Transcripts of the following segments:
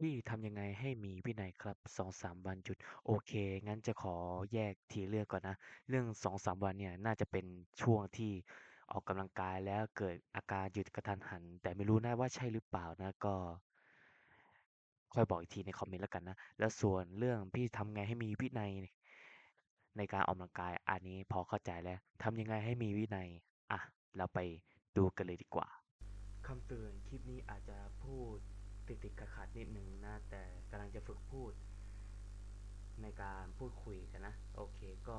พี่ทำยังไงให้มีวินัยครับ2-3วันหยุด โอเค งั้นจะขอแยกทีเรื่องก่อนนะ เรื่อง2-3วันเนี่ยน่าจะเป็นช่วงที่ออกกำลังกายแล้วเกิดอาการหยุดกระทันหัน แต่ไม่รู้นะว่าใช่หรือเปล่านะก็ ค่อยบอกอีกทีในคอมเมนต์แล้วกันนะ แล้วส่วนเรื่องพี่ทำไงให้มีวินัย ในการออกกำลังกายอันนี้พอเข้าใจแล้วทำยังไงให้มีวินัย อะ เราไปดูกันเลยดีกว่าคำเตือนคลิปนี้อาจจะพูด ติดติดขัดขัดนิดนึงนะ แต่กำลังจะฝึกพูด ในการพูดคุยกันนะ โอเคก็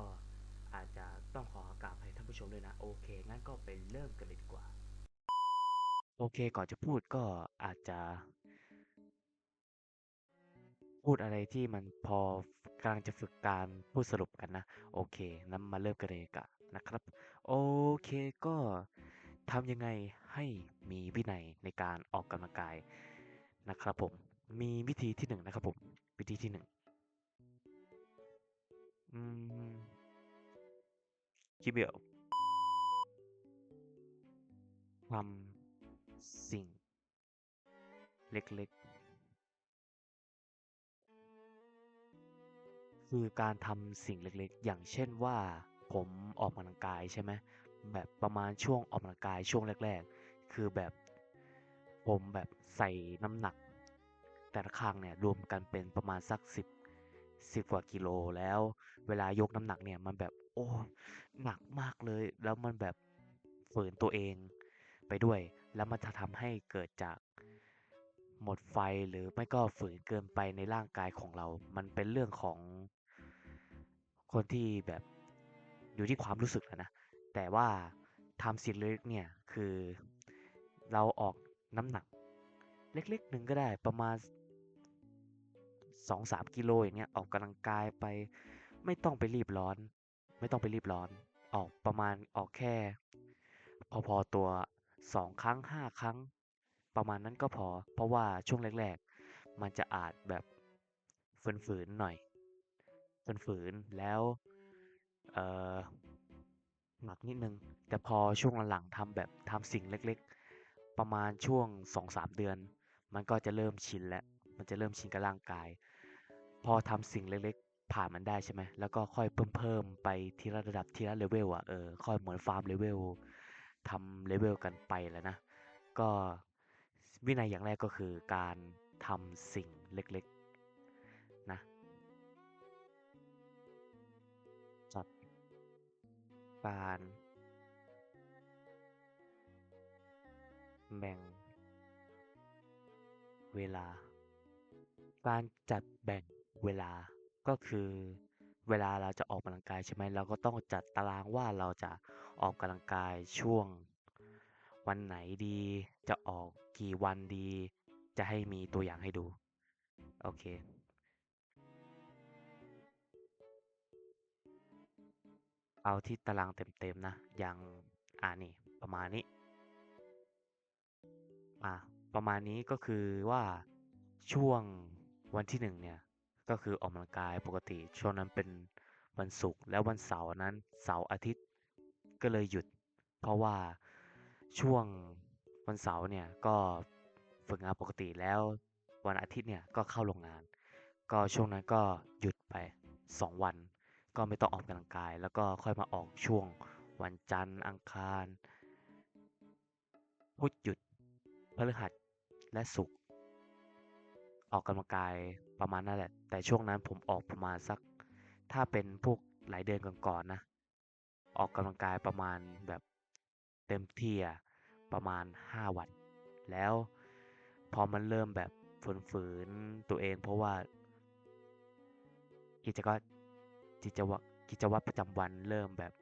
อาจจะต้องขออากาศให้ท่านผู้ชมด้วยนะ โอเค งั้นก็ไปเริ่มกันเลยดีกว่า โอเค ก่อนจะพูดก็อาจจะ พูดอะไรที่มันพอกำลังจะฝึกการพูดสรุปกันนะ โอเคนั้นมาเริ่มกันเลยกันนะครับ โอเคก็ทำยังไงให้มีวินัยในการออกกำลังกาย นะครับผมมีวิธีที่หนึ่งนะครับผมวิธีที่หนึ่งอืมคิดเดียวทำสิ่ง เล็กๆ คือการทำสิ่งเล็กๆ อย่างเช่นว่าผมออกกำลังกายใช่ไหมแบบประมาณช่วงออกกำลังกายช่วงแรก ๆ คือแบบ ผมแบบใส่น้ำหนัก แต่ละครั้งเนี่ยรวมกันเป็นประมาณสักสิบสิบกว่ากิโลแล้ว เวลายกน้ำหนักเนี่ยมันแบบโอ้หนักมากเลย แล้วมันแบบฝืนตัวเองไปด้วย แล้วมันจะทำให้เกิดจากหมดไฟหรือไม่ก็ฝืนเกินไปในร่างกายของเรา มันเป็นเรื่องของคนที่แบบอยู่ที่ความรู้สึกอะนะ แต่ว่าทำสิ่งเล็กเนี่ยคือเราออก น้ำหนัก เล็กๆหนึ่งก็ได้ประมาณสองสามกิโลอย่างเงี้ยออกกำลังกายไป ไม่ต้องไปรีบร้อน ไม่ต้องไปรีบร้อน ออกประมาณออกแค่ พอๆตัวสองครั้งห้าครั้ง ประมาณนั้นก็พอ เพราะว่าช่วงแรกๆ มันจะอาจแบบฝืนๆหน่อยฝืนๆแล้วเออหนักนิดนึง แต่พอช่วงหลังๆทำแบบทำสิ่งเล็กๆ ประมาณช่วงสองสามเดือน มันก็จะเริ่มชินแล้ว มันจะเริ่มชินกับร่างกาย พอทำสิ่งเล็กๆ ผ่านมันได้ใช่ไหม แล้วก็ค่อยเพิ่มเพิ่มไปทีละระดับทีละเลเวลอะ เออ ค่อยเหมือนฟาร์มเลเวลทำเลเวลกันไปแล้วนะ ก็วินัยอย่างแรกก็คือการทำสิ่งเล็กๆ นะจัดการ แบ่ง เวลา การจัดแบ่งเวลาก็คือเวลาเราจะออกกำลังกายใช่ไหมเราก็ต้องจัดตารางว่าเราจะออกกำลังกายช่วง วันไหนดี จะออกกี่วันดี จะให้มีตัวอย่างให้ดู โอเค เอาที่ตารางเต็มๆนะ อย่างอ่านี่ประมาณนี้ อะประมาณนี้ก็คือว่าช่วงวันที่หนึ่งเนี่ยก็คือออกกำลังกายปกติช่วงนั้นเป็นวันศุกร์แล้ววันเสาร์นั้นเสาร์อาทิตย์ก็เลยหยุด เพราะว่าช่วงวันเสาร์เนี่ยก็ฝึกงานปกติแล้ววันอาทิตย์เนี่ยก็เข้าโรงงาน ก็ช่วงนั้นก็หยุดไป 2 วัน ก็ไม่ต้องออกกำลังกาย แล้วก็ค่อยมาออกช่วงวันจันทร์อังคารพุธหยุด พฤหัสและศุกร์ออกกำลังกายประมาณนั่นแหละ แต่ช่วงนั้นผมออกประมาณสัก ถ้าเป็นพวกหลายเดือนก่อนๆนะ ออกกำลังกายประมาณแบบเต็มที่อะประมาณ 5 วัน แล้วพอมันเริ่มแบบฝืนๆตัวเองเพราะว่ากิจวัตรกิจวัตรกิจวัตรประจำวันเริ่มแบบ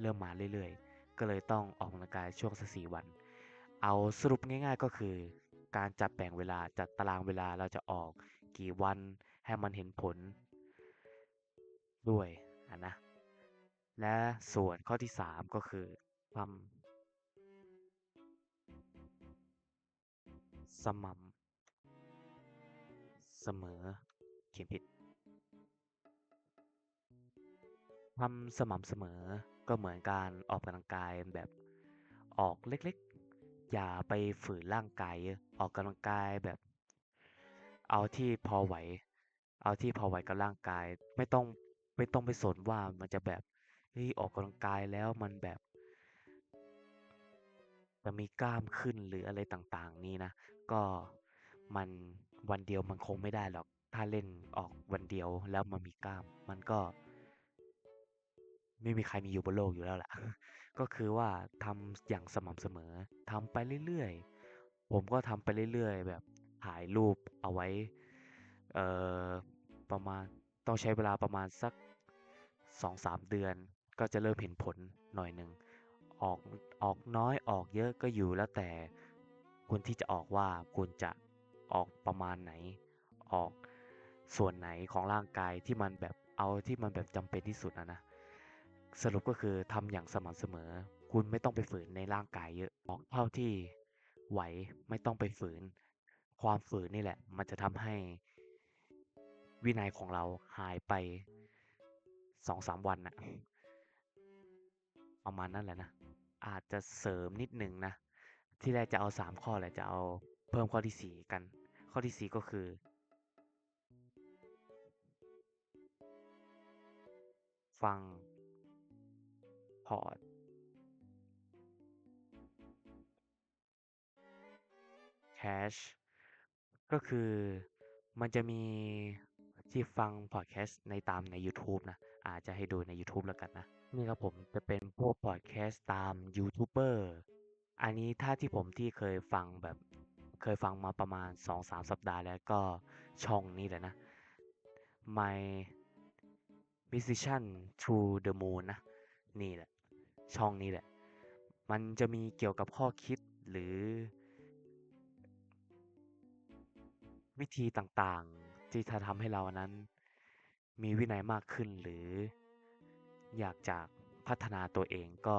เริ่มมาเรื่อยๆ ก็เลยต้องออกกำลังกายช่วงสักสี่วัน เอาสรุปง่ายๆก็คือ การจัดแบ่งเวลาจัดตารางเวลาเราจะออกกี่วันให้มันเห็นผล ด้วยอะนะ และส่วนข้อที่สามก็คือความสม่ำเสมอเขียนผิดทำสม่ำเสมอก็เหมือนการออกกำลังกายแบบออกเล็ก อย่าไปฝืนร่างกายอออกกำลังกายแบบ เอาที่พอไหว เอาที่พอไหวกับร่างกาย ไม่ต้องไม่ต้องไปสนว่ามันจะแบบเฮ้ยออกกำลังกายแล้วมันแบบ จะมีกล้ามขึ้นหรืออะไรต่างๆ นี้นะ ก็มันวันเดียวมันคงไม่ได้หรอก ถ้าเล่นออกวันเดียวแล้วมันมีกล้าม มันก็ ไม่มีใครมีอยู่บนโลกอยู่แล้วแหละก็คือว่าทำอย่างสม่ำเสมอทำไปเรื่อยๆ ผมก็ทำไปเรื่อยๆ แบบถ่ายรูปเอาไว้ เอ่อ ประมาณต้องใช้เวลาประมาณสักสองสามเดือน ก็จะเริ่มเห็นผลหน่อยหนึ่ง ออกออกน้อยออกเยอะก็อยู่แล้วแต่คุณที่จะออกว่าคุณจะออกประมาณไหน ออกส่วนไหนของร่างกายที่มันแบบเอาที่มันแบบจำเป็นที่สุดนะนะ สรุปก็คือทำอย่างสม่ำเสมอ คุณไม่ต้องไปฝืนในร่างกายเยอะออกเท่าที่ไหวไม่ต้องไปฝืน ความฝืนนี่แหละ มันจะทำให้วินัยของเราหายไปสองสามวันนะประมาณนั้นแหละนะ อาจจะเสริมนิดหนึ่งนะ ที่แรกจะเอาสามข้อแหละจะเอาเพิ่มข้อที่สี่กัน ข้อที่สี่ก็คือ ฟัง พอดแคชก็คือมันจะมีที่ฟังพอดแคสต์ในตามใน YouTube นะ อาจจะให้ดูใน YouTube แล้วกันนะ นี่ครับผมจะเป็นพวกพอดแคสต์ตามยูทูบเบอร์อันนี้ถ้าที่ผมที่เคยฟังแบบเคยฟังมาประมาณ 2-3 สัปดาห์แล้วก็ช่องนี้แหละนะ My Musician to the Moon นะ นี่แหละ ช่องนี้แหละ มันจะมีเกี่ยวกับข้อคิดหรือ วิธีต่างๆ ที่จะทำให้เรานั้น มีวินัยมากขึ้นหรือ อยากจะพัฒนาตัวเองก็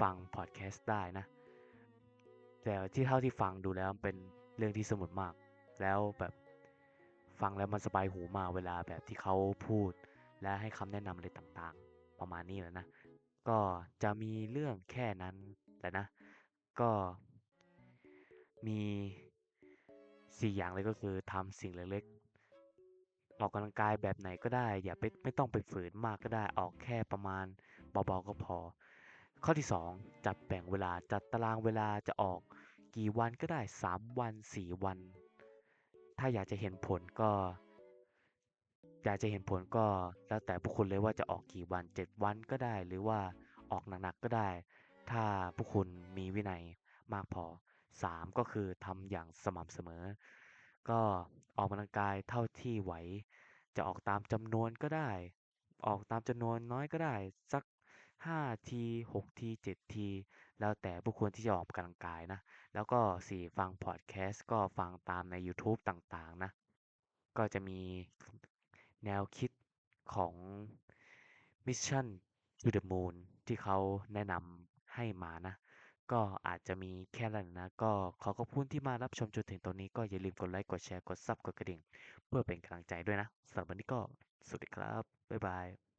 ฟังพอดแคสต์ได้นะ แต่ที่เท่าที่ฟังดูแล้วเป็นเรื่องที่สมุดมาก แล้วแบบฟังแล้วมันสบายหูมากเวลาแบบที่เขาพูด และให้คำแนะนำอะไรต่างๆ ประมาณนี้แหละนะ ก็จะมีเรื่องแค่นั้นแหละนะ ก็มีสี่อย่างเลยก็คือทำสิ่งเล็กๆ ออกกำลังกายแบบไหนก็ได้ อย่าไปไม่ต้องไปฝืนมากก็ได้ ออกแค่ประมาณเบาๆก็พอ ข้อที่สองจัดแบ่งเวลาจัดตารางเวลาจะออกกี่วันก็ได้สามวันสี่วัน ถ้าอยากจะเห็นผลก็ อยากจะเห็นผลก็แล้วแต่พวกคุณเลยว่าจะออกกี่วันเจ็ดวันก็ได้ หรือว่าออกหนักๆก็ได้ ถ้าพวกคุณมีวินัยมากพอสามก็คือทำอย่างสม่ำเสมอ ก็ออกกำลังกายเท่าที่ไหว จะออกตามจำนวนก็ได้ ออกตามจำนวนน้อยก็ได้ สักห้าทีหกทีเจ็ดทีแล้วแต่ผู้ควรที่จะออกกำลังกายนะ แล้วก็สี่ฟังพอดแคสต์ก็ฟังตามใน YouTube ต่างๆนะ ก็จะมี แนวคิดของ Mission to the Moon ที่เขาแนะนำให้มานะ ก็อาจจะมีแค่นั้นนะ ก็ขอขอบคุณที่มารับชมจนถึงตรงนี้ก็อย่าลืมกดไลค์ กดแชร์ กดซับกดกระดิ่ง เพื่อเป็นกำลังใจด้วยนะสำหรับวันนี้ก็สวัสดีครับ บ๊ายบาย